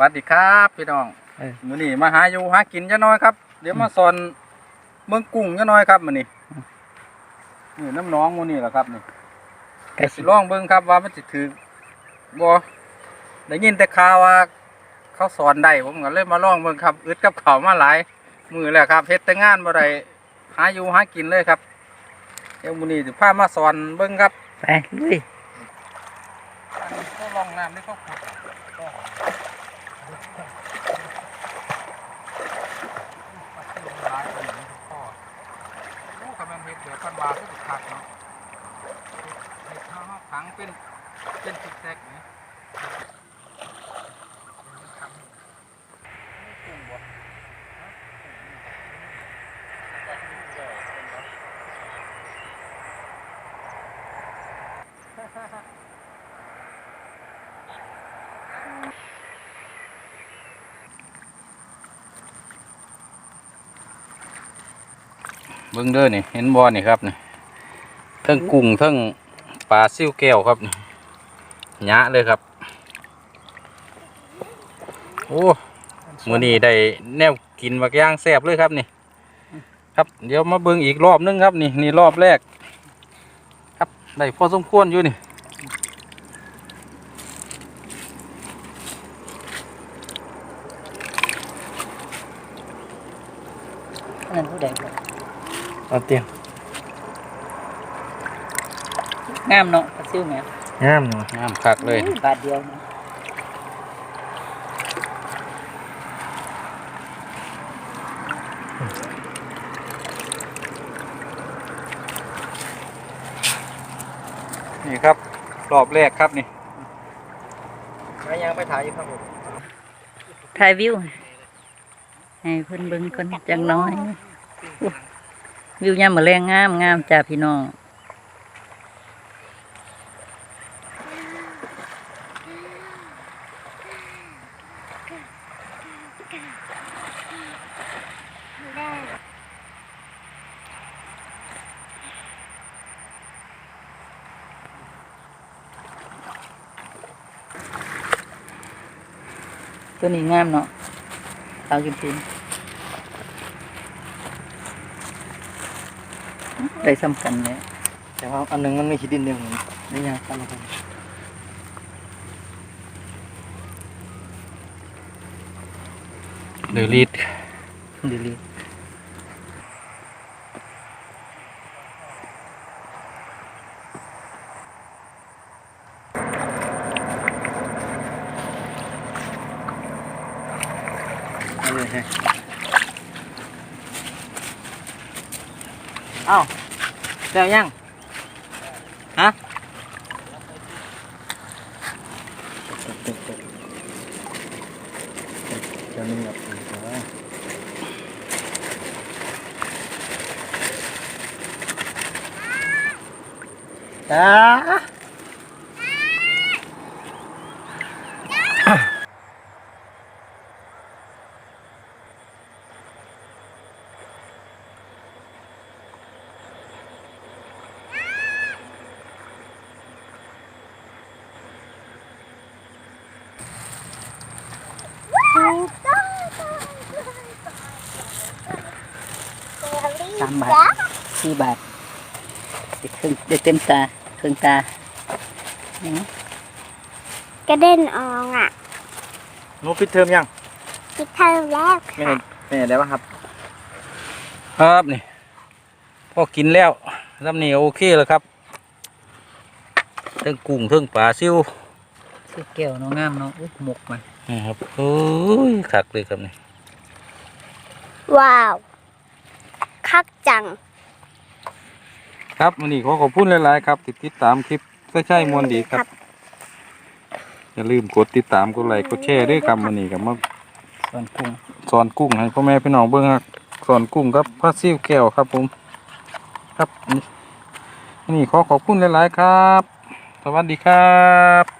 วัสดีครับพี่น้องเออมื้อนี้มาหาอยู่หากินจะน้อยครับ เดี๋ยวมาสอนเมืองกุ้งจะน้อยครับมื้อนี้นี่น้ำหน้องมื้อนี้แหละครับนี่ไก่สิลองเบิ่งครับว่ามันสิถือบ่ได้ยินแต่ข่าวว่า เขาสอนได้ผมก็เลยมาลองเบิ่งครับอึดกับเขาวมาหลายมือแล้วครับเฮ็ดแต่งานบ่ได้หาอยู่หากินเลยครับ เดี๋ยวมื้อนี้สิพามาสอนเบิ่งครับ ไปลุย ก็ลองน้ำนี่ก็ขุดลูกกำลังเห็ดเดือ ดกักเนาะเห็ดข้าขังเป็นเป็นติดแตกเนี่ยเบิ้งเด้อนี่เห็นบ่อนี่ครับนี่ ทั้งกุ้งเทั้งปลาซิ่วแก้วครับนี่หยะเลยครับ โอ้มื้อนี้ได้แนวกินบักอย่างแซ่บเลยครับนี่ ครับเดี๋ยวมาเบิ่งอีกรอบนึงครับนี่นี่รอบแรก ครับได้พอสมควรอยู่นี่นั่นผู้ใดบ่เอาเตียง งามเนาะปลาซิวแม่งามเนาะงามคักเลยอุ้บาทเดียวนะนี่ครับรอบแรกครับนี่มายังไปถ่ายอยู่ครับผมถ่ายวิวให้เพิ่นเบิ่งคนจังน้อยอุ๊ยวิวยามมื้อแรงงามงามจ้าพี่น้อง ตัวนี้งามเนาะเตากินกินได้สำคัญเลยแต่ว่าอันหนึงมันไม่คิดดินเดียวผมนี่ยังสำคัญเดือรีดดีลีเอาเลยฮะเอ้าแล้ว ยังฮะจะมีแบบอีกเหรอจ้า สามบาทสี่บาทได้ครึ่งได้เต็มตาครึ่งตาอืมกระเด็นออกอะหนูปิดเทอมยังปิดเทอมแล้วไม่เห็นไม่เห็นได้ป่ะครับ ครับนี่พอกินแล้วลำนี้โอเคแล้วครับเทั้งกุ้งเทั้งปลาซิวซื้อแก้วเนาะงามเนาะอุ๊ยหมกมันนะครับโอ้ยคักเลยครับนี่ว้าว คักจัง ครับวันนี้ขอขอบคุณหลายๆครับที่ติดตามคลิปก็ใช่มวลดีครับ อย่าลืมกดติดตามกดไลค์กดแชร์ด้วยครับวันนี้กับมาส่วนกุ้งสอนกุ้งให้พ่อแม่พี่น้องเบิ่งครับสอนกุ้งครับพระซิ่วแก้วครับผมครับนี่นี่ขอขอบคุณหลาย ๆ ครับ สวัสดีครับ